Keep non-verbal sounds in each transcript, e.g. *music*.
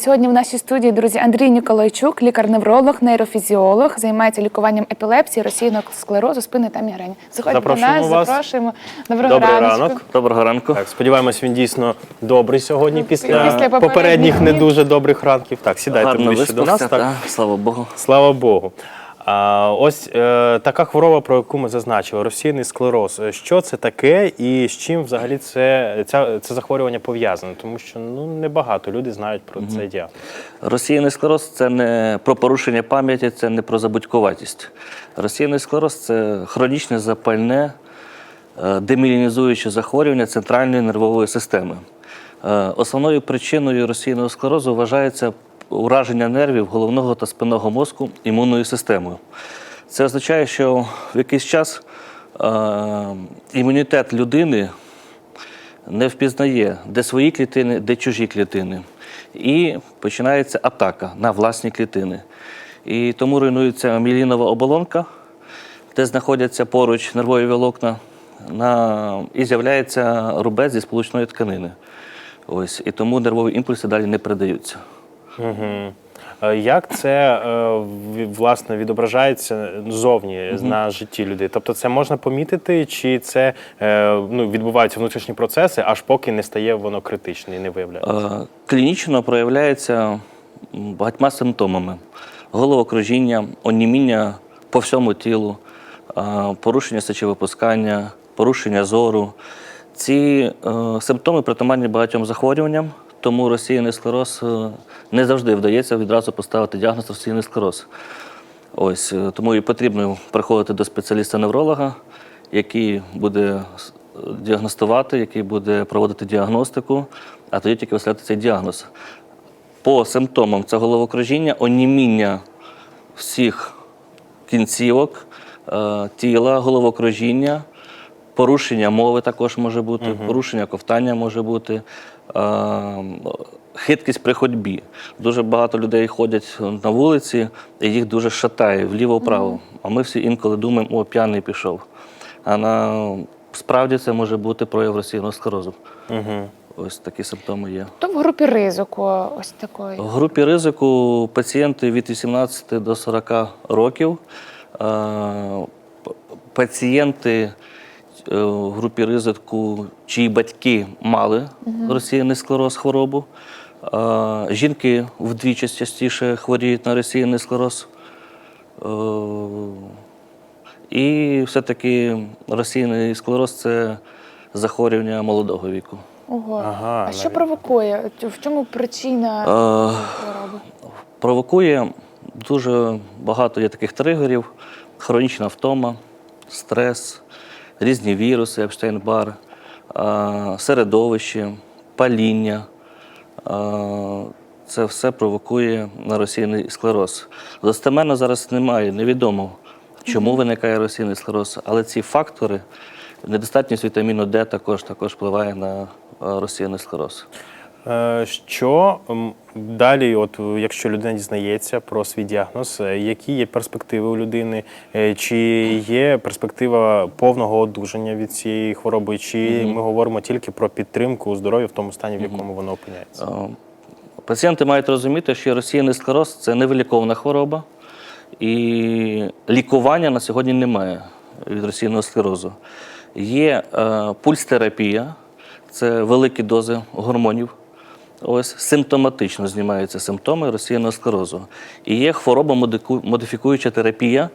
Сьогодні в нашій студії, друзі, Андрій Ніколайчук, лікар-невролог, нейрофізіолог, займається лікуванням епілепсії, російного склерозу, спини та мігрені. Заходьте до нас, вас. запрошуємо. Доброго Добрий ранок. Доброго ранку. Так, сподіваємось, він дійсно добрий сьогодні після, Після попередніх попередніх не дуже добрих ранків. Так, сідайте ближче до нас. Так. та, слава Богу. Слава Богу. Ось е, така хвороба, про яку ми зазначили, розсійний склероз. Е, Що це таке і з чим взагалі це, ця, це захворювання пов'язане? Тому що ну, небагато людей знають про цей діагноз. Розсіяний склероз це не про порушення пам'яті, це не про забудькуватість. Розсіяний склероз це хронічне запальне, е, демілінізуюче захворювання центральної нервової системи. Е, Основною причиною розсіяного склерозу вважається ураження нервів головного та спинного мозку імунною системою. Це означає, що в якийсь час е, імунітет людини не впізнає, де свої клітини, де чужі клітини. І починається атака на власні клітини. І тому руйнується мілінова оболонка, де знаходяться поруч нервові волокна, на... і з'являється рубець зі сполучної тканини. Ось. І тому нервові імпульси далі не передаються. Угу. Як це е, власне відображається зовні на житті людей? Тобто це можна помітити, чи це е, ну, відбуваються внутрішні процеси, аж поки не стає воно критичним і не виявляється? Клінічно проявляється багатьма симптомами: головокружіння, оніміння по всьому тілу, порушення сечовипускання, порушення зору. Ці е, симптоми притаманні багатьом захворюванням, тому розсіяний склероз е, не завжди вдається відразу поставити діагноз розсіяний склероз. Ось е, тому і потрібно приходити до спеціаліста-невролога, який буде діагностувати, який буде проводити діагностику, а тоді тільки виставляти цей діагноз. По симптомам це головокружіння, оніміння всіх кінцівок, е, тіла, головокружіння, порушення мови також може бути, порушення ковтання може бути, е, хиткість при ходьбі. Дуже багато людей ходять на вулиці, і їх дуже шатає вліво-вправо. А ми всі інколи думаємо, о, п'яний пішов. А на справді це може бути прояв російного склерозу. Угу. Ось такі симптоми є. Хто в групі ризику ось такої? В групі ризику пацієнти від 18 до 40 років. Е, Пацієнти в групі ризику, чиї батьки мали розсіяний склероз хворобу. Е, Жінки вдвічі частіше хворіють на розсіяний склероз. Е, І все-таки розсіяний склероз це захворювання молодого віку. Ого. Ага, а що навіть. провокує? В чому причина Е, хвороби? провокує дуже багато є таких тригерів: хронічна втома, стрес, різні віруси, Епштейн-Бар, середовище, паління. Це все провокує на російний склероз. Достеменно зараз немає, невідомо, чому виникає російний склероз, але ці фактори, недостатність вітаміну Д також, також впливає на російський склероз. Е, Що далі, от якщо людина дізнається про свій діагноз, е, які є перспективи у людини, Е, чи є перспектива повного одужання від цієї хвороби, чи ми говоримо тільки про підтримку здоров'я в тому стані, в якому воно опиняється? Пацієнти мають розуміти, що розсіяний склероз це невиліковна хвороба, і лікування на сьогодні немає від розсіяного склерозу. Є е, пульс-терапія, це великі дози гормонів. Ось симптоматично знімаються симптоми розсіяного склерозу. І є хворобомодифікуюча терапія,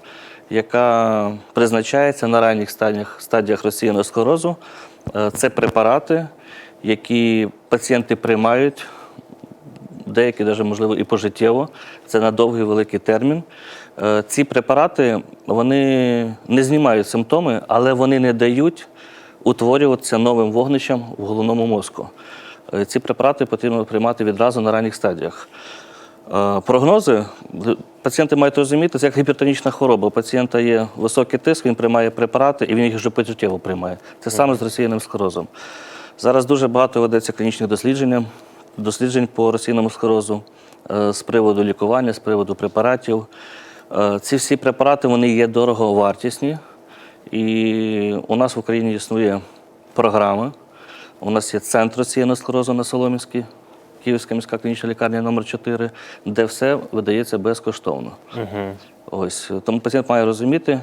яка призначається на ранніх стадіях, стадіях розсіяного склерозу. Е, Це препарати, які пацієнти приймають деякі навіть, можливо, і пожиттєво. Це на довгий великий термін. Е, Ці препарати вони не знімають симптоми, але вони не дають утворюватися новим вогнищам в головному мозку. Е, Ці препарати потрібно приймати відразу на ранніх стадіях. Е, Прогнози пацієнти мають розуміти, це як гіпертонічна хвороба. У пацієнта є високий тиск, він приймає препарати і він їх вже пожиттєво приймає. Це саме з розсіяним склерозом. Зараз дуже багато ведеться клінічних досліджень, досліджень по розсійному склерозу е, з приводу лікування, з приводу препаратів. Ці всі препарати вони є дороговартісні. І у нас в Україні існує програма. У нас є центр розсіяного склерозу на Соломінській, Київська міська клінічна лікарня номер 4 де все видається безкоштовно. Ось тому пацієнт має розуміти,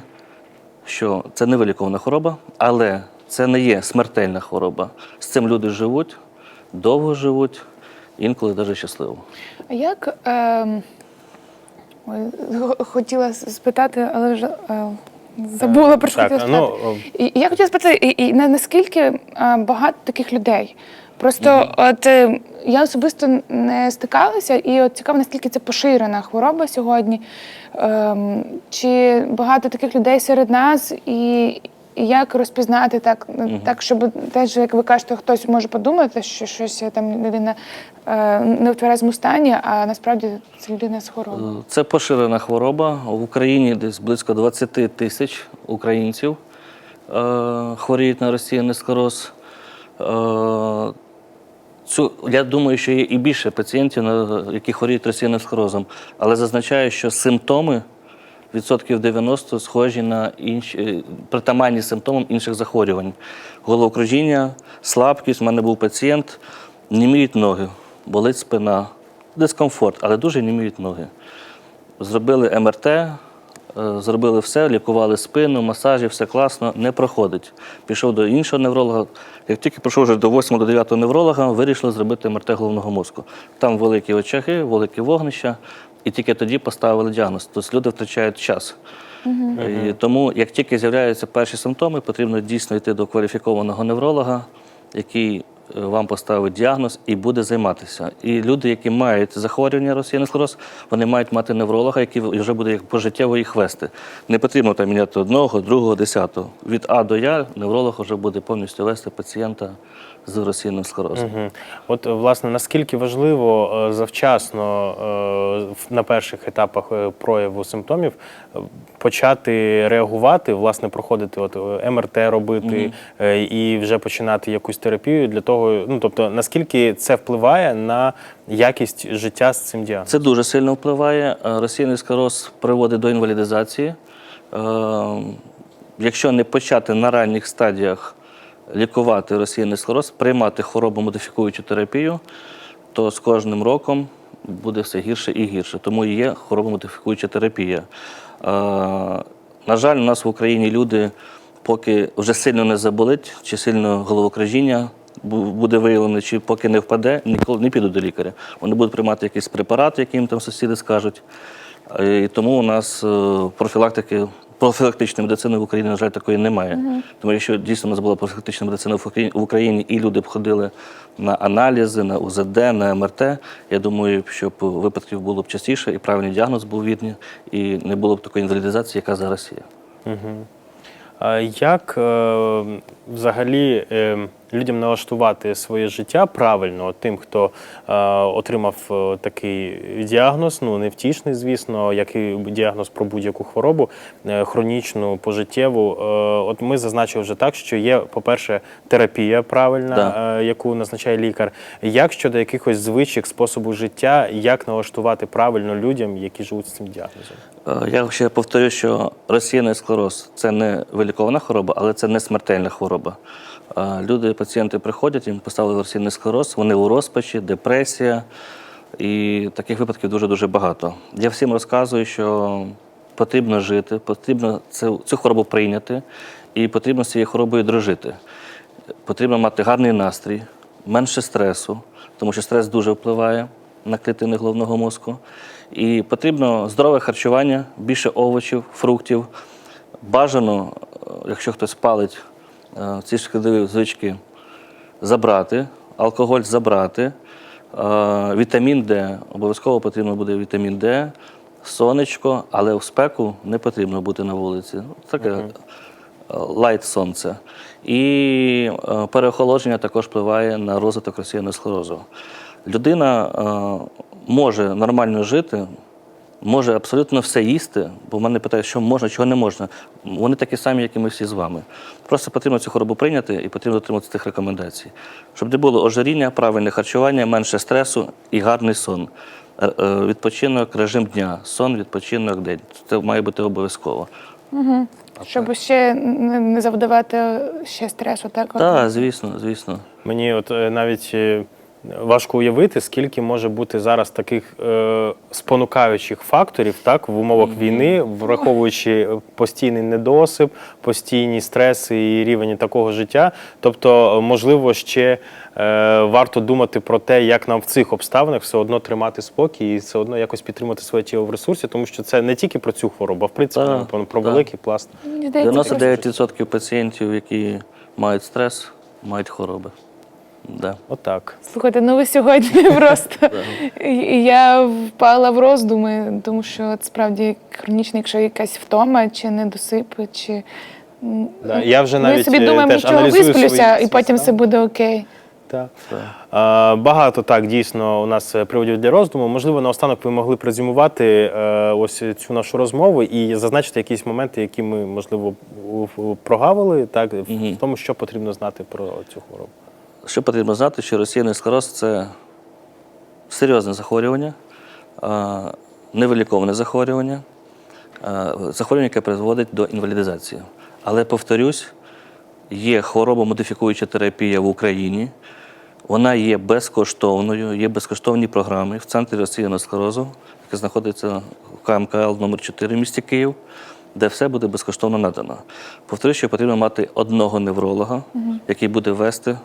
що це не вилікована хвороба, але це не є смертельна хвороба. З цим люди живуть, довго живуть, інколи навіть щасливо. А як ем, х- *laughs* хотіла спитати, але вже е, забула про що так, хотіла ну. І, і я хотіла спитати, і, і на- наскільки е, багато таких людей? Просто от е, я особисто не стикалася, і от цікаво, наскільки це поширена хвороба сьогодні. Ем, чи багато таких людей серед нас, і, і як розпізнати так, так, щоб теж, як ви кажете, хтось може подумати, що щось там людина е, не в тверезому стані, а насправді це людина з хворобою. Це поширена хвороба. В Україні десь близько 20 тисяч українців е, хворіють на розсіяний склероз. Е, Цю, я думаю, що є і більше пацієнтів, які хворіють розсіяним склерозом, але зазначаю, що симптоми відсотків 90 схожі на інші е, притаманні симптомам інших захворювань. Головокружіння, слабкість. У мене був пацієнт, німіють ноги, болить спина, дискомфорт, але дуже німіють ноги. Зробили МРТ, е, зробили все, лікували спину, масажі, все класно, не проходить. Пішов до іншого невролога. Як тільки прийшов вже до 8 до 9 невролога, вирішили зробити МРТ головного мозку. Там великі очаги, великі вогнища, і тільки тоді поставили діагноз. Тобто люди втрачають час. І тому, як тільки з'являються перші симптоми, потрібно дійсно йти до кваліфікованого невролога, який е, вам поставить діагноз і буде займатися. І люди, які мають захворювання розсіяний склероз, вони мають мати невролога, який вже буде пожиттєво їх вести. Не потрібно там міняти одного, другого, десятого. Від А до Я невролог вже буде повністю вести пацієнта з розсіяним склерозом. Мгм. От, е, власне, наскільки важливо е, завчасно е, на перших етапах прояву симптомів почати реагувати, власне, проходити от МРТ робити е, і вже починати якусь терапію для того, ну тобто наскільки це впливає на якість життя з цим діагнозом? Це дуже сильно впливає. Розсіяний склероз приводить до інвалідизації. Якщо не почати на ранніх стадіях лікувати розсіяний склероз, приймати хворобомодифікуючу терапію, то з кожним роком буде все гірше і гірше. Тому і є хворобомодифікуюча терапія. Е, На жаль, у нас в Україні люди, поки вже сильно не заболить, чи сильно головокружіння буде виявлено, чи поки не впаде, ніколи не підуть до лікаря. Вони будуть приймати якийсь препарат, який їм там сусіди скажуть. Е, І тому у нас е, профілактики, профілактичної медицини в Україні, на жаль, такої немає. Тому якщо дійсно у нас була профілактична медицина в Україні, в Україні і люди б ходили на аналізи, на УЗД, на МРТ, я думаю, щоб випадків було б частіше і правильний діагноз був відні, і не було б такої інвалідизації, яка зараз є. А Як е, взагалі е, людям налаштувати своє життя правильно, тим, хто е, отримав е, такий діагноз, ну невтішний, звісно, як і діагноз про будь-яку хворобу, е, хронічну, пожиттєву. Е, От ми зазначили вже так, що є, по-перше, терапія правильна, Да. е, яку назначає лікар. Як щодо якихось звичок, способу життя, як налаштувати правильно людям, які живуть з цим діагнозом? Е, Я ще повторю, що розсіяний склероз це не вилікована хвороба, але це не смертельна хвороба. Люди, пацієнти приходять, їм поставили розсіяний склероз, вони у розпачі, депресія. І таких випадків дуже-дуже багато. Я всім розказую, що потрібно жити, потрібно цю, цю хворобу прийняти, і потрібно з цією хворобою дружити. Потрібно мати гарний настрій, менше стресу, тому що стрес дуже впливає на клітини головного мозку. І потрібно здорове харчування, більше овочів, фруктів. Бажано, е, якщо хтось палить ці шкідливі звички, забрати, алкоголь забрати, е, вітамін Д. Обов'язково потрібно буде вітамін Д, сонечко, але в спеку не потрібно бути на вулиці. Ну, Таке е, лайт сонце. І е, переохолодження також впливає на розвиток розсіяного склерозу. Людина е, може нормально жити, може абсолютно все їсти, бо в мене питають, що можна, чого не можна. Вони такі самі, як і ми всі з вами. Просто потрібно цю хворобу прийняти і потрібно дотримуватися тих рекомендацій. Щоб не було ожиріння, правильне харчування, менше стресу і гарний сон. Е, е, Відпочинок, режим дня, сон, відпочинок, день. Це має бути обов'язково. Щоб ще не, завдавати ще стресу, так? Так, звісно, звісно. Мені от е, навіть Важко уявити, скільки може бути зараз таких е, спонукаючих факторів так, в умовах війни, враховуючи постійний недосип, постійні стреси і рівень такого життя. Тобто, можливо, ще е, варто думати про те, як нам в цих обставинах все одно тримати спокій і все одно якось підтримати своє тіло в ресурсі, тому що це не тільки про цю хворобу, а в принципі Так, про, про так. великий пласт. Мені здається, 99% пацієнтів, які мають стрес, мають хвороби. Да. Отак. Слухайте, ну ви сьогодні *laughs* просто я впала в роздуми, тому що от справді хронічно, якщо якась втома чи недосип, чи Да, я вже ми собі е, думаємо, теж нічого аналізую висплюся, свої- і потім все буде окей. Так. Е, Багато так дійсно у нас е, приводів для роздуму. Можливо, наостанок ви могли презюмувати е, ось цю нашу розмову і зазначити якісь моменти, які ми можливо у- у- прогавили, так в тому, що потрібно знати про цю хворобу. Що потрібно знати, що розсіяний склероз – це серйозне захворювання, невиліковане захворювання, захворювання, яке призводить до інвалідизації. Але, повторюсь, є хворобомодифікуюча терапія в Україні, вона є безкоштовною, є безкоштовні програми в центрі розсіяного склерозу, яке знаходиться в КМКЛ номер 4 в місті Київ, де все буде безкоштовно надано. Повторюю, що потрібно мати одного невролога, який буде вести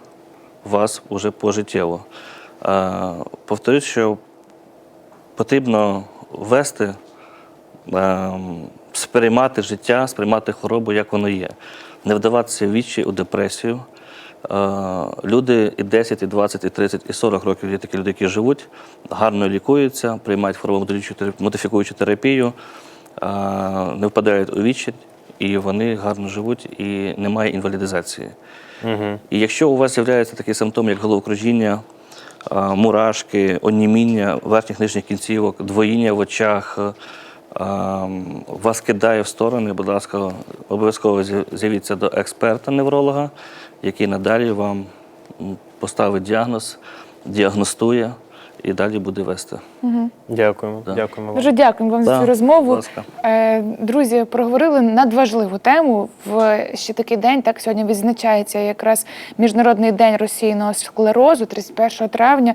вас уже пожиттєво. Е, Повторюсь, що потрібно вести, ем, сприймати життя, сприймати хворобу, як воно є. Не вдаватися в відчай у депресію. Е, Люди і 10, і 20, і 30, і 40 років є такі люди, які живуть, гарно лікуються, приймають хворобомодифікуючу терапію, е, не впадають у відчай, і вони гарно живуть, і немає інвалідизації. Угу. І якщо у вас з'являються такі симптоми, як головокружіння, мурашки, оніміння верхніх нижніх кінцівок, двоїння в очах, вас кидає в сторони, будь ласка, обов'язково з'явіться до експерта-невролога, який надалі вам поставить діагноз, діагностує і далі буде вести. Дякуємо. Да. Дякуємо вам. Дуже дякуємо вам за цю розмову. ласка. Е, Друзі, проговорили надважливу тему. В ще такий день, так сьогодні відзначається якраз Міжнародний день розсіяного склерозу, 31 травня,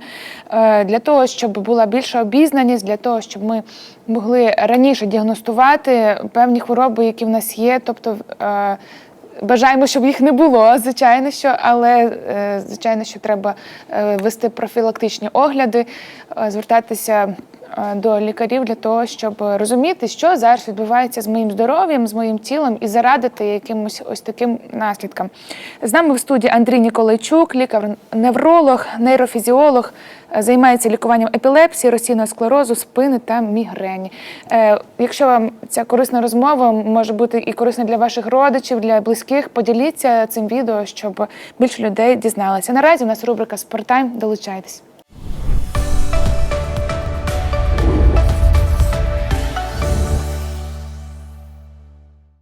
Е, для того, щоб була більша обізнаність, для того, щоб ми могли раніше діагностувати певні хвороби, які в нас є. Тобто е, Бажаємо, щоб їх не було, звичайно, що, але е, звичайно, що треба е, вести профілактичні огляди, е, звертатися до лікарів для того, щоб розуміти, що зараз відбувається з моїм здоров'ям, з моїм тілом і зарадити якимось ось таким наслідкам. З нами в студії Андрій Ніколайчук, лікар-невролог, нейрофізіолог, е, займається лікуванням епілепсії, розсійного склерозу, спини та мігрені. Е, Якщо вам ця корисна розмова може бути і корисна для ваших родичів, для близьких, поділіться цим відео, щоб більше людей дізналися. Наразі у нас рубрика Спорттайм. Долучайтесь.